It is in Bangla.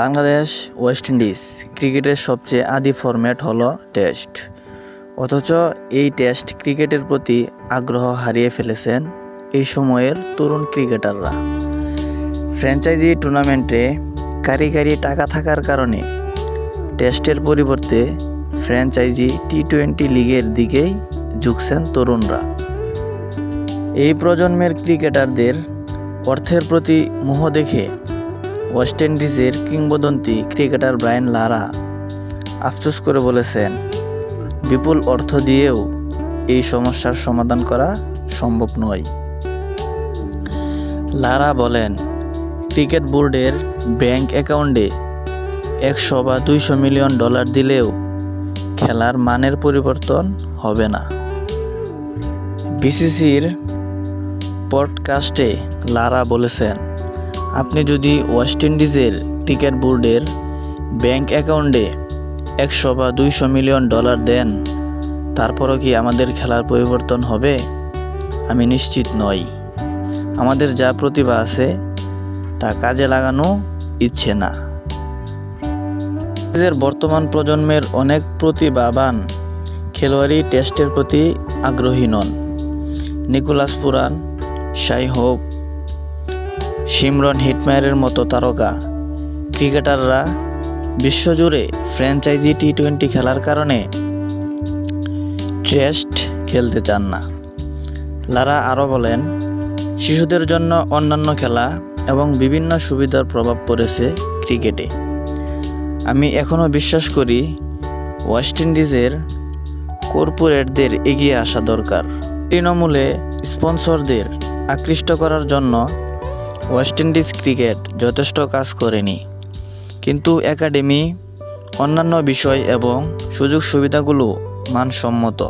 বাংলাদেশ ওয়েস্ট ইন্ডিজ ক্রিকেটের সবচেয়ে আদি ফরম্যাট হলো টেস্ট। অথচ এই টেস্ট ক্রিকেটের প্রতি আগ্রহ হারিয়ে ফেলেছেন এই সময়ের তরুণ ক্রিকেটাররা। ফ্র্যাঞ্চাইজি টুর্নামেন্টে কারিগরি টাকা থাকার কারণে টেস্টের পরিবর্তে ফ্র্যাঞ্চাইজি টি টোয়েন্টি লিগের দিকেই ঝুঁকছেন তরুণরা। এই প্রজন্মের ক্রিকেটারদের অর্থের প্রতি মোহ দেখে ওয়েস্ট ইন্ডিজের কিংবদন্তি ক্রিকেটার ব্রায়ান লারা আফসোস করে বলেছেন, বিপুল অর্থ দিয়েও এই সমস্যার সমাধান করা সম্ভব নয়। লারা বলেন, ক্রিকেট বোর্ডের ব্যাংক অ্যাকাউন্টে একশো বা দুইশো মিলিয়ন ডলার দিলেও খেলার মানের পরিবর্তন হবে না। বিসিসির পডকাস্টে লারা বলেছেন আপনি যদি ওয়েস্ট ইন্ডিজের ক্রিকেট বোর্ডের ব্যাংক অ্যাকাউন্টে একশো বা দুইশো মিলিয়ন ডলার দেন, তারপরও কি আমাদের খেলার পরিবর্তন হবে? আমি নিশ্চিত নই। আমাদের যা প্রতিভা আছে, তা কাজে লাগানো ইচ্ছে না। বর্তমান প্রজন্মের অনেক প্রতিভাবান খেলোয়াড়ই টেস্টের প্রতি আগ্রহী নন। Nicholas Pooran Shai Hope Simran হিটম্যারের মতো তারকা। ক্রিকেটাররা বিশ্বজুড়ে ফ্র্যাঞ্চাইজি টি টোয়েন্টি খেলার কারণে টেস্ট খেলতে চান না। লারা আরও বলেন, শিশুদের জন্য অন্যান্য খেলা এবং বিভিন্ন সুবিধার প্রভাব পড়েছে ক্রিকেটে। আমি এখনও বিশ্বাস করি, ওয়েস্ট ইন্ডিজের কর্পোরেটদের এগিয়ে আসা দরকার। তৃণমূলে স্পন্সরদের আকৃষ্ট করার জন্য ওয়েস্ট ইন্ডিজ ক্রিকেট যথেষ্ট কাজ করেনি। কিন্তু একাডেমি অন্যান্য বিষয় এবং সুযোগ সুবিধাগুলো মানসম্মত।